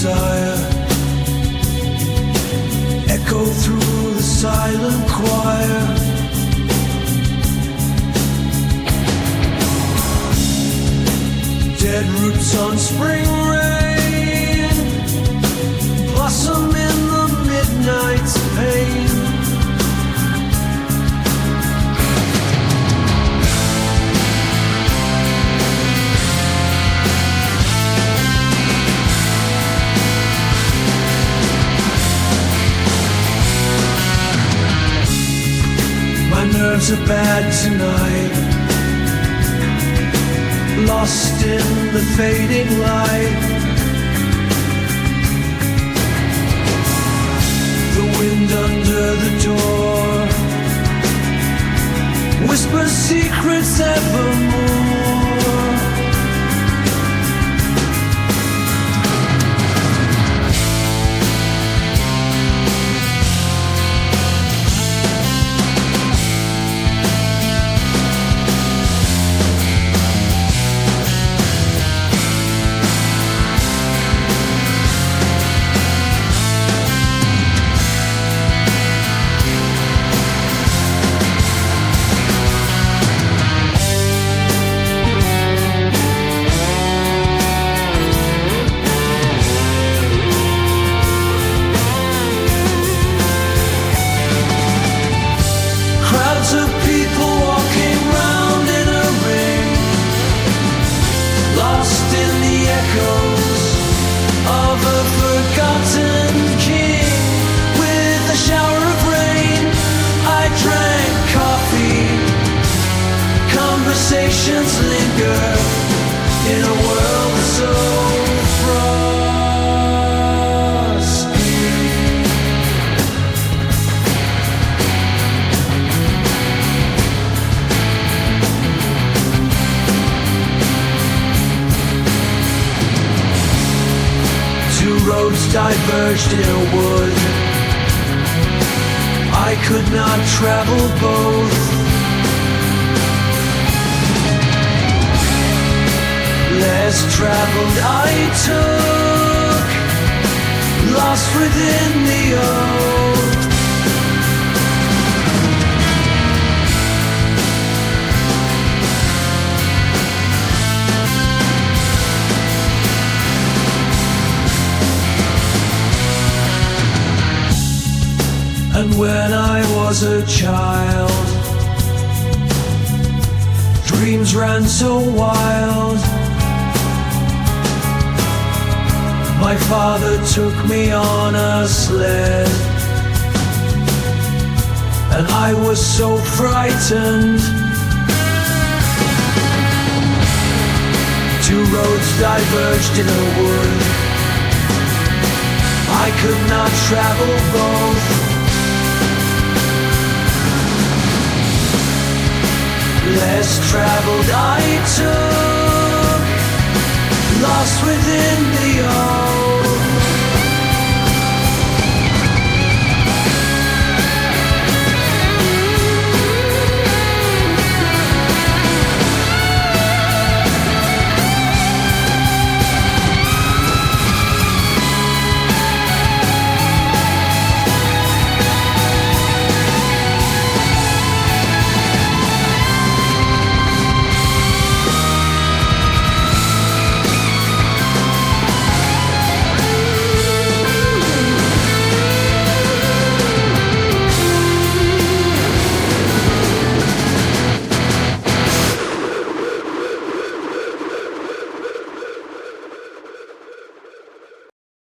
desire echo through the silent choir. Dead roots on spring. Nerves are bad tonight. Lost in the fading light. The wind under the door whispers secrets evermore. Conversations linger in a world so frosty. Two roads diverged in a wood. I could not travel both. Less traveled I took, lost within the oath. And when I was a child, dreams ran so wild. My father took me on a sled, and I was so frightened. Two roads diverged in a wood. I could not travel both. Less traveled I took, lost within